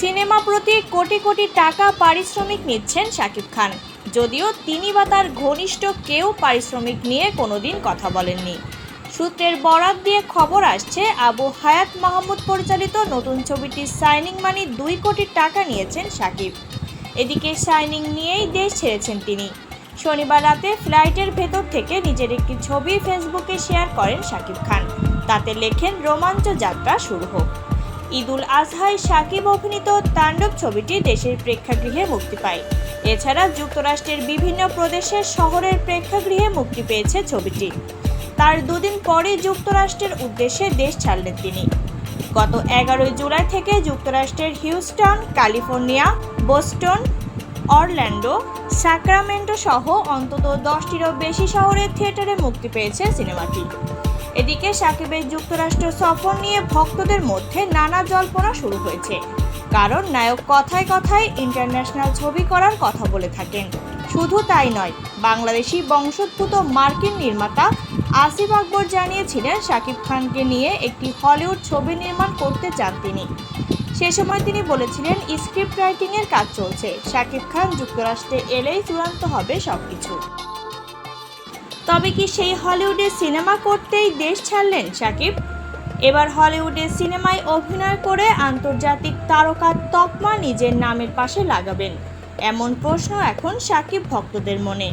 Cinema প্রতি কোটি কোটি টাকা পারিশ্রমিক নিচ্ছেন শাকিব খান। যদিও তিনি বা তার ঘনিষ্ঠ কেউ পারিশ্রমিক নিয়ে কোনোদিন কথা বলেননি। সূত্রের বরাত দিয়ে খবর আসছে, আবু হায়াত মাহমুদ পরিচালিত নতুন ছবিটির সাইনিং মানি দুই কোটি টাকা নিয়েছেন শাকিব। এদিকে সাইনিং নিয়েই দেশ ছেড়েছেন তিনি। শনিবার রাতে ফ্লাইটের ভেতর থেকে নিজের একটি ছবি ফেসবুকে শেয়ার করেন শাকিব খান। তাতে লেখেন রোমাঞ্চ যাত্রা শুরু হোক। ঈদুল আজহায় সাকিব অভিনীত তাণ্ডব ছবিটি দেশের প্রেক্ষাগৃহে মুক্তি পায়। এছাড়া যুক্তরাষ্ট্রের বিভিন্ন প্রদেশের শহরের প্রেক্ষাগৃহে মুক্তি পেয়েছে ছবিটি। তার দুদিন পরে যুক্তরাষ্ট্রের উদ্দেশ্যে দেশ ছাড়লেন তিনি। গত এগারোই জুলাই থেকে যুক্তরাষ্ট্রের Houston, California, Boston Orlando, Sacramento সহ অন্তত দশটিরও বেশি শহরের থিয়েটারে মুক্তি পেয়েছে সিনেমাটি। এদিকে সাকিবের যুক্তরাষ্ট্র সফর নিয়ে ভক্তদের মধ্যে নানা জল্পনা শুরু হয়েছে। কারণ নায়ক কথায় কথায় ইন্টারন্যাশনাল ছবি করার কথা বলে থাকেন। শুধু তাই নয়, বাংলাদেশি বংশোদ্ভূত মার্কিন নির্মাতা আসিফ আকবর জানিয়েছিলেন শাকিব খানকে নিয়ে একটি হলিউড ছবি নির্মাণ করতে চান তিনি। সে সময় তিনি বলেছিলেন স্ক্রিপ্ট রাইটিংয়ের কাজ চলছে। শাকিব খান যুক্তরাষ্ট্রে এলেই চূড়ান্ত হবে সবকিছু। তবে কি সেই হলিউডে সিনেমা করতেই দেশ ছাড়লেন শাকিব? এবার হলিউডের সিনেমায় অভিনয় করে আন্তর্জাতিক তারকার তকমা নিজের নামের পাশে লাগাবেন। এমন প্রশ্ন এখন সাকিব ভক্তদের মনে।